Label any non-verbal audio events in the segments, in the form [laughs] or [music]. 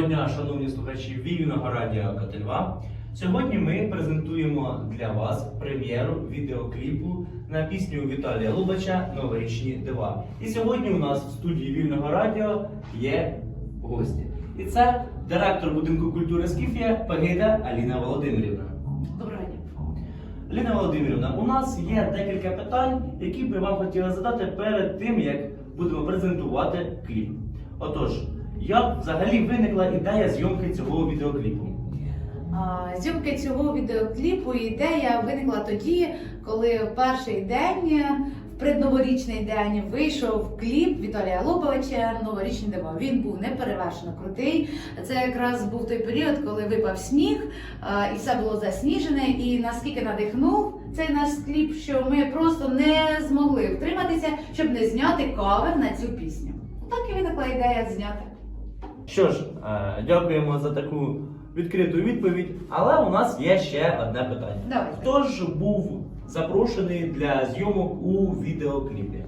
Доброго дня, шановні слухачі Вільного радіо Котельва. Сьогодні ми презентуємо для вас прем'єру відеокліпу на пісню Віталія Лубача Новорічні дива. І сьогодні у нас в студії Вільного радіо є гості. І це директор будинку культури Скіфія Пагида Аліна Володимирівна. Доброго дня. Аліна Володимирівна, у нас є декілька питань, які би вам хотіли задати перед тим, як будемо презентувати кліп. Отож, як взагалі виникла ідея зйомки цього відеокліпу? Зйомки цього відеокліпу ідея виникла тоді, коли в перший день, в предноворічний день, вийшов кліп Віталія Лобовича Новорічні дива. Він був неперевершено крутий. Це якраз був той період, коли випав сніг, і все було засніжене. І наскільки надихнув цей наш кліп, що ми просто не змогли втриматися, щоб не зняти кавер на цю пісню. Так і виникла ідея зняти. Що ж, е, дякуємо за таку відкриту відповідь, але у нас є ще одне питання. Давайте. Хто ж був запрошений для зйомок у відеокліпі?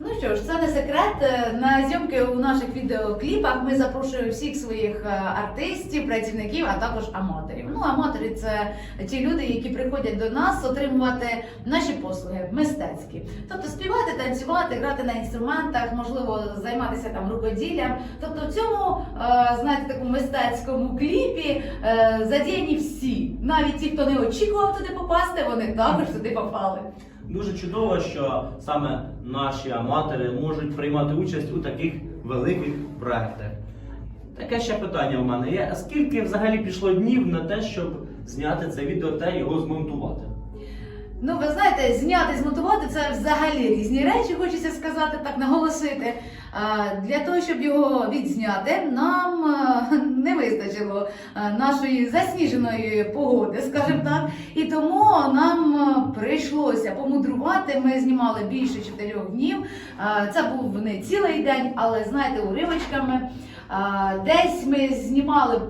Ну що ж, це не секрет. Е, На зйомки у наших відеокліпах ми запрошуємо всіх своїх е, артистів, працівників, а також аматорів. Ну, аматори це ті люди, які приходять до нас отримувати наші послуги мистецькі. Тобто співати, танцювати, грати на інструментах, можливо, займатися там рукоділлям. Тобто, в цьому е, знаєте, такому мистецькому кліпі задіяні всі, навіть ті, хто не очікував туди попасти, вони також туди попали. Дуже чудово, що саме наші аматори можуть приймати участь у таких великих проектах. Таке ще питання в мене є: а скільки взагалі пішло днів на те, щоб зняти це відео та його змонтувати? Ну, ви знаєте, зняти, змонтувати це взагалі різні речі, хочеться сказати, так наголосити. Для того, щоб його відзняти, нам не вистачило нашої засніженої погоди, скажімо так. І тому нам прийшлося помудрувати. Ми знімали більше чотирьох днів. Це був не цілий день, але знаєте, уривочками. Десь ми знімали.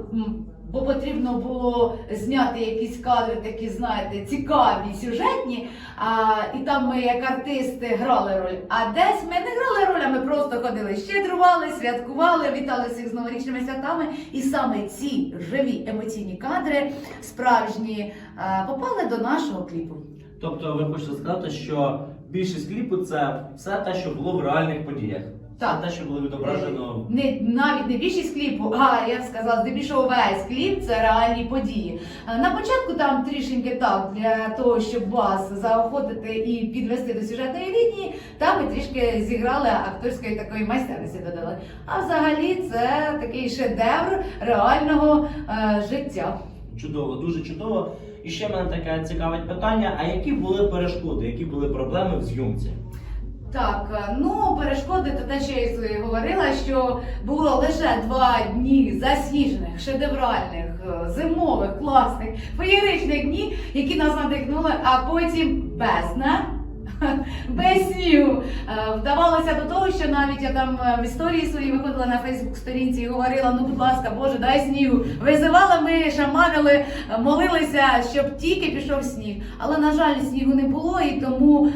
Бо потрібно було зняти якісь кадри, такі, знаєте, цікаві, сюжетні. А, і там ми, як артисти, грали роль. А десь ми не грали роль, а ми просто ходили, щедрували, святкували, вітали всіх з новорічними святами. І саме ці живі емоційні кадри, справжні, попали до нашого кліпу. Тобто, ви хочете сказати, що більшість кліпу це все те, що було в реальних подіях. Так. Те, що було відображено. Не навіть не більшість кліпу, а я б сказала, здебільшого весь кліп це реальні події. Е, На початку там трішеньки так для того, щоб вас заохотити і підвести до сюжетної лінії, там ми трішки зіграли акторської такої майстерності додали. А взагалі це такий шедевр реального е, життя. Чудово, дуже чудово. І ще мене таке цікавить питання: а які були перешкоди, які були проблеми в зйомці? Так, е, ну перешкоди, то те, що я говорила, що було лише два дні засніжених, шедевральних, е, зимових, класних, феєричних днів, які нас надихнули, а потім бездна. [laughs] Без снігу. Е, Вдавалося до того, що навіть я там е, в історії своїй виходила на Фейсбук сторінці і говорила: ну, будь ласка, Боже, дай снігу. Визивала ми, шаманили, е, молилися, щоб тільки пішов сніг. Але на жаль, снігу не було, і тому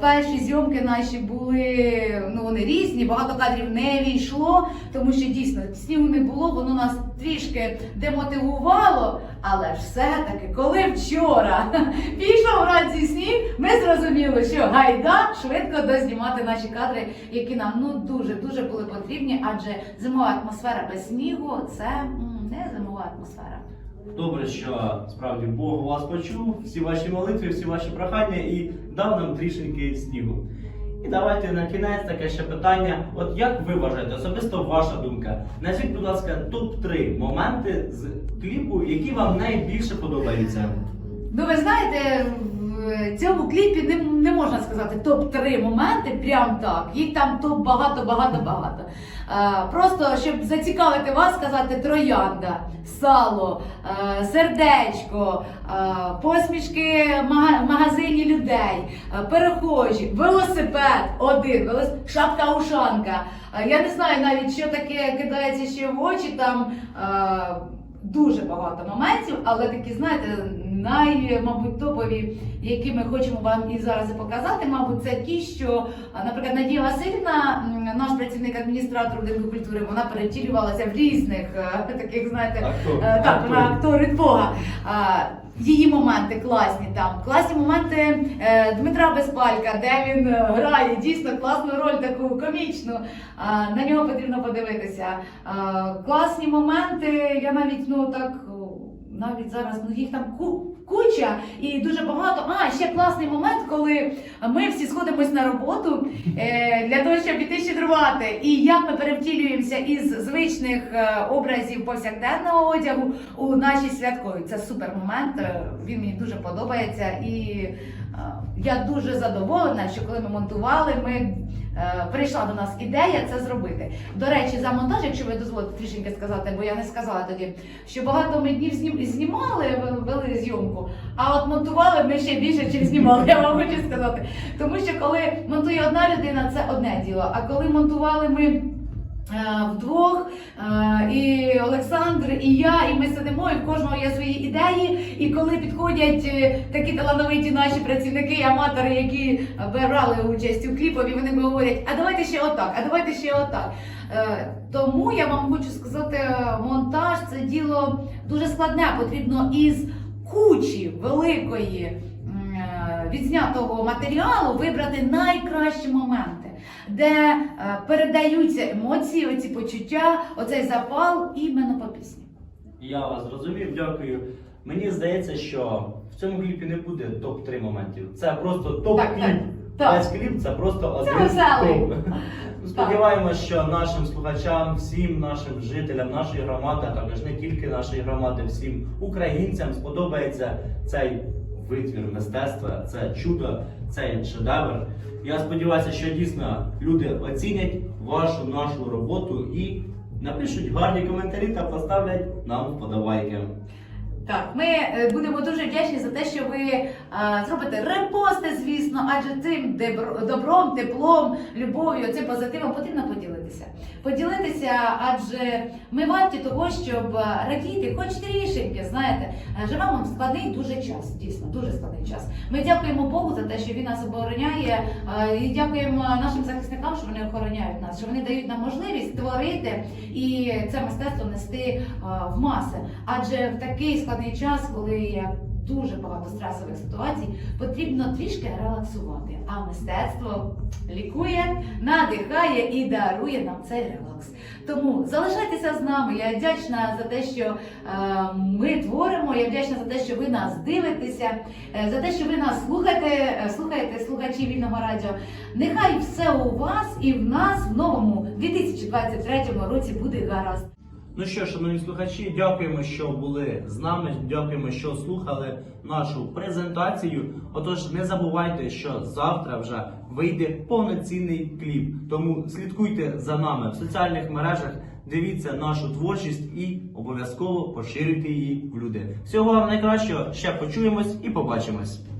перші зйомки наші були ну вони різні, багато кадрів не війшло, тому що дійсно снігу не було, воно нас трішки демотивувало. Але все-таки, коли вчора [laughs] пішов вранці сніг, ми зрозуміли, що гайда швидко дознімати наші кадри, які нам ну дуже дуже були потрібні, адже зимова атмосфера без снігу це не зимова атмосфера. Добре, що справді Бог вас почув, всі ваші молитви, всі ваші прохання і дав нам трішеньки снігу. І давайте на кінець таке ще питання. От як ви вважаєте, особисто ваша думка? Назвіть, будь ласка, топ-3 моменти з кліпу, які вам найбільше подобаються. Ну, ви знаєте, цьому кліпі не, не можна сказати топ-3 моменти, прям так. Їх там топ багато, багато, багато. Е, просто щоб зацікавити вас, сказати троянда, сало, е, сердечко, е, посмішки в магазині людей, е, перехожі, велосипед один, велос... шапка ушанка. Е, я не знаю навіть, що таке кидається ще в очі там. Е, Дуже багато моментів, але такі, знаєте, най, мабуть, топові, які ми хочемо вам і зараз і показати, мабуть, це ті, що, наприклад, Надія Васильівна, наш працівник адміністратор будинку культури, вона перевтілювалася в різних е, таких, знаєте, Актор. Е, Так, Актор. вона актор від Бога. Її моменти класні там. Класні моменти е, Дмитра Безпалька, де він грає дійсно класну роль, таку комічну. На нього потрібно подивитися. Класні моменти, я навіть ну так. Навіть зараз ну їх там куча і дуже багато. А ще класний момент, коли ми всі сходимось на роботу е, для того, щоб іти щедрувати. І як ми перевтілюємося із звичних е, образів повсякденного одягу у наші святкові. Це супер момент. е, Він мені дуже подобається, і я дуже задоволена, що коли ми монтували, ми. е, Прийшла до нас ідея це зробити. До речі, за монтаж, якщо ви дозволите трішеньки сказати, бо я не сказала тоді, що багато ми днів знім- знімали, вели зйомку, а от монтували ми ще більше, ніж знімали. Я вам хочу сказати. Тому що коли монтує одна людина, це одне діло. А коли монтували ми. Е, Вдвох е, і Олександр, і я, і ми сидимо, і в кожного є свої ідеї. І коли підходять е, такі талановиті наші працівники, аматори, які брали участь у кліпові, вони говорять: а давайте ще отак, а давайте ще отак. Тому я вам хочу сказати, монтаж це діло дуже складне. Потрібно із кучі великої відзнятого матеріалу вибрати найкращі моменти, де е, передаються емоції, оці почуття, оцей запал іменно по пісні. Я вас зрозумів, дякую. Мені здається, що в цьому кліпі не буде топ-3 моментів. Це просто топ-кліп. Весь кліп це просто один топ. Сподіваємось, що нашим слухачам, всім нашим жителям нашої громади, а також не тільки нашої громади, всім українцям сподобається цей витвір мистецтва, це чудо, це шедевр. Я сподіваюся, що дійсно люди оцінять вашу нашу роботу і напишуть гарні коментарі та поставлять нам вподобайки. Так, ми е, будемо дуже вдячні за те, що ви е, зробите репости, звісно, адже цим добром, теплом, любов'ю, цим позитивом потрібно поділитися. Поділитися, адже ми варті того, щоб е, радіти, хоч трішеньки, знаєте, живемо в складний дуже час, дійсно, дуже складний час. Ми дякуємо Богу за те, що він нас обороняє, і дякуємо нашим захисникам, що вони охороняють нас, що вони дають нам можливість творити і це мистецтво нести в маси. Адже в такий складний час, коли є дуже багато стресових ситуацій, потрібно трішки релаксувати. А мистецтво лікує, надихає і дарує нам цей релакс. Тому залишайтеся з нами. Я вдячна за те, що е, ми творимо. Я вдячна за те, що ви нас дивитеся, е, за те, що ви нас слухаєте, е, слухаєте слухачі вільного радіо. Нехай все у вас і в нас в новому 2023 році буде гаразд. Ну що, шановні слухачі, дякуємо, що були з нами. Дякуємо, що слухали нашу презентацію. Отож, не забувайте, що завтра вже вийде повноцінний кліп. Тому слідкуйте за нами в соціальних мережах, дивіться нашу творчість і обов'язково поширюйте її в люди. Всього вам найкращого, ще почуємось і побачимось.